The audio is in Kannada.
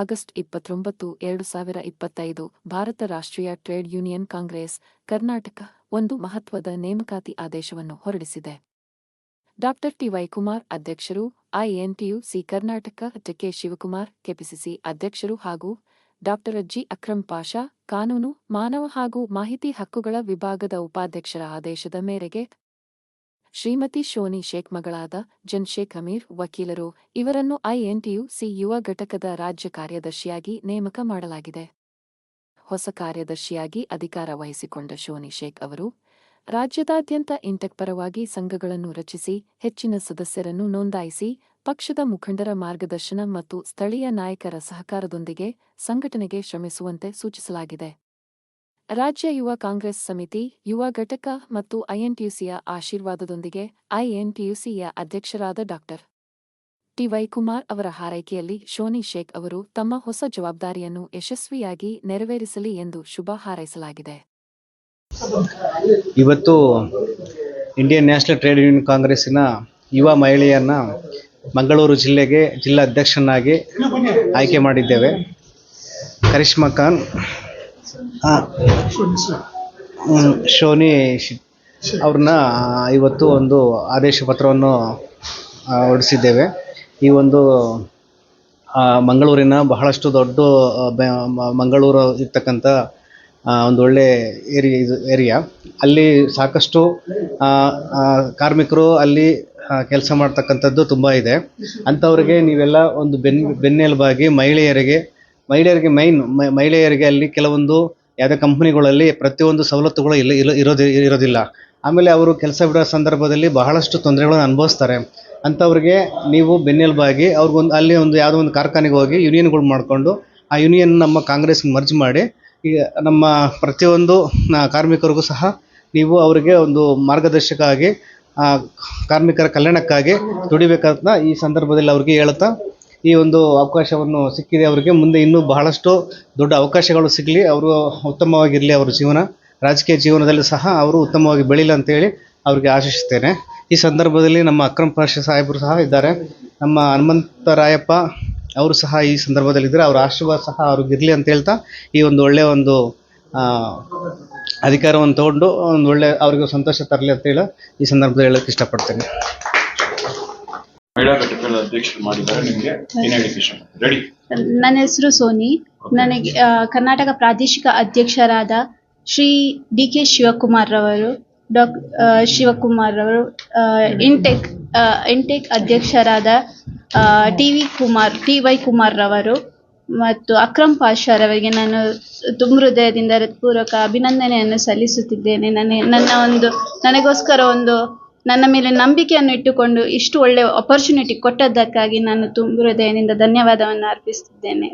ಆಗಸ್ಟ್ ಇಪ್ಪತ್ತೊಂಬತ್ತು, ಎರಡು ಸಾವಿರ ಇಪ್ಪತ್ತೈದು, ಭಾರತ ರಾಷ್ಟ್ರೀಯ ಟ್ರೇಡ್ ಯೂನಿಯನ್ ಕಾಂಗ್ರೆಸ್, ಕರ್ನಾಟಕ, ಒಂದು ಮಹತ್ವದ ನೇಮಕಾತಿ ಆದೇಶವನ್ನು ಹೊರಡಿಸಿದೆ. ಡಾಕ್ಟರ್ ಟಿವೈ ಕುಮಾರ್ ಅಧ್ಯಕ್ಷರು INTUC Karnataka, K. Shivakumar, KPCC ಅಧ್ಯಕ್ಷರು ಹಾಗೂ ಡಾಕ್ಟರ್ ಜಿ. ಅಕ್ರಮ್ ಪಾಷಾ, ಕಾನೂನು, ಮಾನವ ಹಾಗೂ ಮಾಹಿತಿ ಹಕ್ಕುಗಳ ವಿಭಾಗದ ಉಪಾಧ್ಯಕ್ಷರ ಆದೇಶದ ಮೇರೆಗೆ ಶ್ರೀಮತಿ ಶೋನಿ ಶೇಖ್ ಮಗಳಾದ ಜನ್ಶೇಖ್ ಅಮೀರ್ ವಕೀಲರು ಇವರನ್ನು ಐಎನ್ಟಿಯುಸಿ ಯುವ ಘಟಕದ ರಾಜ್ಯ ಕಾರ್ಯದರ್ಶಿಯಾಗಿ ನೇಮಕ ಮಾಡಲಾಗಿದೆ. ಹೊಸ ಕಾರ್ಯದರ್ಶಿಯಾಗಿ ಅಧಿಕಾರ ವಹಿಸಿಕೊಂಡ ಶೋನಿ ಶೇಖ್ ಅವರು ರಾಜ್ಯದಾದ್ಯಂತ ಇಂಟೆಕ್ ಪರವಾಗಿ ಸಂಘಗಳನ್ನು ರಚಿಸಿ, ಹೆಚ್ಚಿನ ಸದಸ್ಯರನ್ನು ನೋಂದಾಯಿಸಿ, ಪಕ್ಷದ ಮುಖಂಡರ ಮಾರ್ಗದರ್ಶನ ಮತ್ತು ಸ್ಥಳೀಯ ನಾಯಕರ ಸಹಕಾರದೊಂದಿಗೆ ಸಂಘಟನೆಗೆ ಶ್ರಮಿಸುವಂತೆ ಸೂಚಿಸಲಾಗಿದೆ. ರಾಜ್ಯ ಯುವ ಕಾಂಗ್ರೆಸ್ ಸಮಿತಿ, ಯುವ ಘಟಕ ಮತ್ತು ಐಎನ್ಟಿಯುಸಿಯ ಆಶೀರ್ವಾದದೊಂದಿಗೆ ಐಎನ್ಟಿಯುಸಿಯ ಅಧ್ಯಕ್ಷರಾದ ಡಾಕ್ಟರ್ ಟಿವೈ ಕುಮಾರ್ ಅವರ ಹಾರೈಕೆಯಲ್ಲಿ ಶೋನಿ ಶೇಖ್ ಅವರು ತಮ್ಮ ಹೊಸ ಜವಾಬ್ದಾರಿಯನ್ನು ಯಶಸ್ವಿಯಾಗಿ ನೆರವೇರಿಸಲಿ ಎಂದು ಶುಭ ಹಾರೈಸಲಾಗಿದೆ. ಇವತ್ತು ಇಂಡಿಯನ್ ನ್ಯಾಷನಲ್ ಟ್ರೇಡ್ ಯೂನಿಯನ್ ಕಾಂಗ್ರೆಸ್ಸಿನ ಯುವ ಮಹಿಳೆಯನ್ನ ಮಂಗಳೂರು ಜಿಲ್ಲೆಗೆ ಜಿಲ್ಲಾ ಅಧ್ಯಕ್ಷನಾಗಿ ಆಯ್ಕೆ ಮಾಡಿದ್ದೇವೆ. ಕರಿಷ್ಮಾ ಖಾನ್ ಹ್ಮ್, ಶೋನಿ ಶಿ- ಅವ್ರನ್ನ ಇವತ್ತು ಒಂದು ಆದೇಶ ಪತ್ರವನ್ನು ಹೊರಡಿಸಿದ್ದೇವೆ ಈ ಒಂದು ಮಂಗಳೂರಿನ ಬಹಳಷ್ಟು ದೊಡ್ಡ ಮಂಗಳೂರು ಇರ್ತಕ್ಕಂಥ ಒಂದು ಒಳ್ಳೆ ಏರಿಯಾ ಇದು ಏರಿಯಾ. ಅಲ್ಲಿ ಸಾಕಷ್ಟು ಕಾರ್ಮಿಕರು ಅಲ್ಲಿ ಕೆಲಸ ಮಾಡ್ತಕ್ಕಂಥದ್ದು ತುಂಬ ಇದೆ. ಅಂಥವ್ರಿಗೆ ನೀವೆಲ್ಲ ಒಂದು ಬೆನ್ ಬೆನ್ನೆಲುಬಾಗಿ ಮಹಿಳೆಯರಿಗೆ ಮಹಿಳೆಯರಿಗೆ ಮೈನ್ ಮಹಿಳೆಯರಿಗೆ ಅಲ್ಲಿ ಕೆಲವೊಂದು ಯಾವುದೇ ಕಂಪ್ನಿಗಳಲ್ಲಿ ಪ್ರತಿಯೊಂದು ಸವಲತ್ತುಗಳು ಇಲ್ಲಿ, ಇಲ್ಲ, ಇರೋದು, ಇರೋದಿಲ್ಲ. ಆಮೇಲೆ ಅವರು ಕೆಲಸ ಬಿಡೋ ಸಂದರ್ಭದಲ್ಲಿ ಬಹಳಷ್ಟು ತೊಂದರೆಗಳನ್ನು ಅನುಭವಿಸ್ತಾರೆ. ಅಂಥವ್ರಿಗೆ ನೀವು ಬೆನ್ನೆಲುಬಾಗಿ ಅವ್ರಿಗೊಂದು, ಅಲ್ಲಿ ಒಂದು ಯಾವುದೋ ಒಂದು ಕಾರ್ಖಾನೆಗೆ ಹೋಗಿ ಯೂನಿಯನ್ಗಳು ಮಾಡಿಕೊಂಡು ಆ ಯೂನಿಯನ್ ನಮ್ಮ ಕಾಂಗ್ರೆಸ್ಗೆ ಮರ್ಜ್ ಮಾಡಿ ಈ ನಮ್ಮ ಪ್ರತಿಯೊಂದು ಕಾರ್ಮಿಕರಿಗೂ ಸಹ ನೀವು ಅವರಿಗೆ ಒಂದು ಮಾರ್ಗದರ್ಶಕ ಆಗಿ ಕಾರ್ಮಿಕರ ಕಲ್ಯಾಣಕ್ಕಾಗಿ ದುಡಿಬೇಕಂತ ಈ ಸಂದರ್ಭದಲ್ಲಿ ಅವ್ರಿಗೆ ಹೇಳ್ತಾ ಈ ಒಂದು ಅವಕಾಶವನ್ನು ಸಿಕ್ಕಿದೆ ಅವರಿಗೆ. ಮುಂದೆ ಇನ್ನೂ ಬಹಳಷ್ಟು ದೊಡ್ಡ ಅವಕಾಶಗಳು ಸಿಗಲಿ. ಅವರು ಉತ್ತಮವಾಗಿರಲಿ ಅವರ ಜೀವನ. ರಾಜಕೀಯ ಜೀವನದಲ್ಲಿ ಸಹ ಅವರು ಉತ್ತಮವಾಗಿ ಬೆಳೀಲಿ ಅಂತೇಳಿ ಅವರಿಗೆ ಆಶಿಸ್ತೇನೆ ಈ ಸಂದರ್ಭದಲ್ಲಿ ನಮ್ಮ ಅಕ್ರಮ್ ಪಾಷ ಸಾಹೇಬರು ಸಹ ಇದ್ದಾರೆ. ನಮ್ಮ ಹನುಮಂತರಾಯಪ್ಪ ಅವರು ಸಹ ಈ ಸಂದರ್ಭದಲ್ಲಿದ್ದರೆ ಅವರ ಆಶೀರ್ವಾದ ಸಹ ಅವ್ರಿಗೆ ಇರಲಿ ಅಂತ ಹೇಳ್ತಾ ಈ ಒಂದು ಒಳ್ಳೆಯ ಒಂದು ಅಧಿಕಾರವನ್ನು ತಗೊಂಡು ಒಂದು ಒಳ್ಳೆ, ಅವ್ರಿಗೆ ಸಂತೋಷ ತರಲಿ ಅಂತ ಹೇಳಿ ಈ ಸಂದರ್ಭದಲ್ಲಿ ಹೇಳೋಕ್ಕೆ ಇಷ್ಟಪಡ್ತೇನೆ. ಅಧ್ಯಕ್ಷರು ಮಾಡಿದ್ದಾರೆ. ನಿಮಗೆ ರೆಡಿ ನನ್ನ ಹೆಸರು ಸೋನಿ. ನನಗೆ ಆ, ಕರ್ನಾಟಕ ಪ್ರಾದೇಶಿಕ ಅಧ್ಯಕ್ಷರಾದ ಶ್ರೀ ಡಿ ಕೆ ಶಿವಕುಮಾರ್ ರವರು ಡಾಕ್ ಆ, ಶಿವಕುಮಾರ್ ರವರು ಇಂಟೆಕ್ ಇಂಟೆಕ್ ಆ, ಅಧ್ಯಕ್ಷರಾದ T V Kumar T Y Kumar ರವರು ಮತ್ತು ಅಕ್ರಮ್ ಪಾಷಾರವರಿಗೆ ನಾನು ತುಂಬ ಹೃದಯದಿಂದ ಹೃತ್ಪೂರ್ವಕ ಅಭಿನಂದನೆಯನ್ನು ಸಲ್ಲಿಸುತ್ತಿದ್ದೇನೆ. ನನ್ನ ನನ್ನ ಒಂದು ನನಗೋಸ್ಕರ ಒಂದು ನನ್ನ ಮೇಲೆ ನಂಬಿಕೆಯನ್ನು ಇಟ್ಟುಕೊಂಡು ಇಷ್ಟು ಒಳ್ಳೆ ಅಪರ್ಚುನಿಟಿ ಕೊಟ್ಟದ್ದಕ್ಕಾಗಿ ನಾನು ತುಂಬ ಹೃದಯದಿಂದ ಧನ್ಯವಾದವನ್ನು ಅರ್ಪಿಸುತ್ತಿದ್ದೇನೆ.